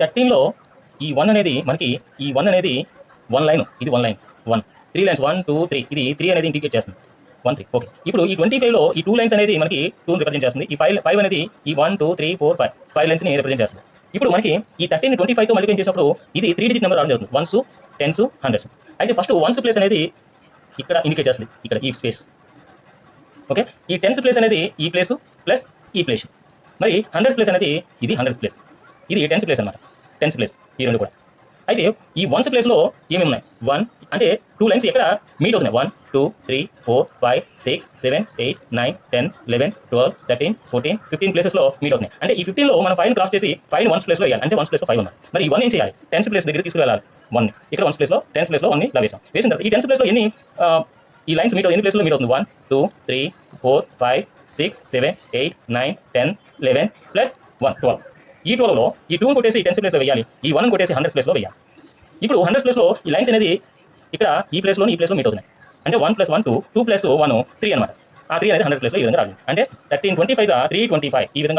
థర్టీన్లో ఈ వన్ అనేది మనకి ఈ వన్ అనేది వన్ లైన్ ఇది one line one three lines one two three ఇది త్రీ అనేది ఇండికేట్ చేస్తుంది. వన్ త్రీ ఓకే ఇప్పుడు ఈ ట్వంటీ ఫైవ్లో ఈ టూ లైన్స్ అనేది మనకి టూ రిప్రజెంట్ చేస్తుంది. ఈ ఫైవ్ ఫైవ్ అనేది ఈ one two three four five five లైన్స్ని represent చేస్తుంది. ఇప్పుడు మనకి ఈ థర్టీన్ ట్వంటీ ఫైవ్తో మల్టిప్లై చేసినప్పుడు ఇది త్రీ డిజిట్ నెంబర్ రావడం జరుగుతుంది. వన్స్ టెన్స్ హండ్రెడ్స్ అయితే ఫస్ట్ వన్స్ ప్లేస్ అనేది ఇక్కడ ఇండికేట్ చేస్తుంది. ఇక్కడ ఈ స్పేస్ ఓకే ఈ టెన్స్ ప్లేస్ అనేది ఈ ప్లేస్ ప్లస్ ఈ ప్లేస్ మరి హండ్రెడ్స్ ప్లేస్ అనేది ఇది హండ్రెడ్ ప్లేస్ ఇది టెన్స్ ప్లేస్ అనమాట టెన్స్ ప్లేస్ ఈ రెండు కూడా. అయితే ఈ వన్స్ ప్లేస్లో ఏమేమి ఉన్నాయి వన్ అంటే టూ లైన్స్ ఎక్కడ మీట్ అవుతున్నాయి? One two three four five six seven eight nine ten eleven twelve thirteen fourteen fifteen ప్లేసెస్లో మీట్ అవుతున్నాయి. అంటే ఈ ఫిఫ్టీన్లో మనం ఫైవ్ క్రాస్ చేసి ఫైవ్ వన్స్ ప్లేస్లో వేయాలి. అంటే వన్స్ ప్లేస్లో ఫైవ్ ఉన్నాయి. మరి ఈ వన్ ఏం చేయాలి? టెన్స్ ప్లేస్ దగ్గర తీసుకువెళ్ళాలి. వన్ ఇక్కడ వన్స్ ప్లేస్లో టెన్స్ ప్లేస్లో వన్ ఇలా వేసాం వేసిన తర్వాత ఈ టెన్స్ ప్లేస్లో ఎన్ని ఈ లైన్స్ మీట్ ఎన్ని ప్లేస్లో మీట్ అవుతుంది? One two three four five six seven eight nine ten eleven plus one twelve ఈ ట్వెల్వ్లో ఈ టూ కొట్టేసి టెన్స్ ప్లేస్లో వేయాలి. ఈ వన్ కొట్టేసి హండ్రెడ్ ప్లేస్లో వేయాలి. ఇప్పుడు హండ్రెడ్ ప్లేస్లో ఈ లైన్స్ అనేది ఇక్కడ ఈ ప్లేస్లో ఈ ప్లేస్లో మీట్ అవుతున్నాయి. అంటే one plus one two two plus one three అనమాట ఆ త్రీ అనేది హండ్రెడ్ ప్లేస్లో ఈ విధంగా రావాలి. అంటే thirteen twenty five three twenty five ఈ విధంగా